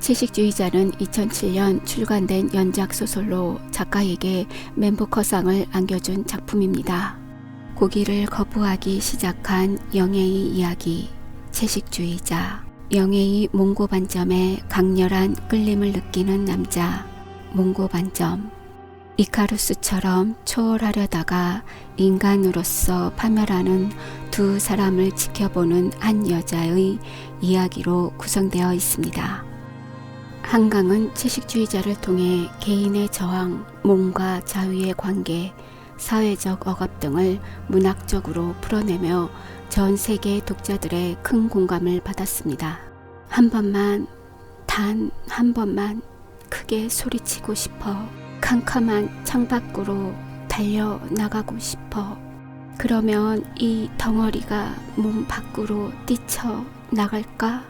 채식주의자는 2007년 출간된 연작 소설로 작가에게 맨부커상을 안겨준 작품입니다. 고기를 거부하기 시작한 영애의 이야기, 채식주의자. 영애의 몽고 반점에 강렬한 끌림을 느끼는 남자, 몽고 반점. 이카루스처럼 초월하려다가 인간으로서 파멸하는 두 사람을 지켜보는 한 여자의 이야기로 구성되어 있습니다. 한강은 채식주의자를 통해 개인의 저항, 몸과 자유의 관계, 사회적 억압 등을 문학적으로 풀어내며 전 세계 독자들의 큰 공감을 받았습니다. 한 번만, 단 한 번만 크게 소리치고 싶어. 캄캄한 창밖으로 달려 나가고 싶어. 그러면 이 덩어리가 몸 밖으로 뛰쳐 나갈까?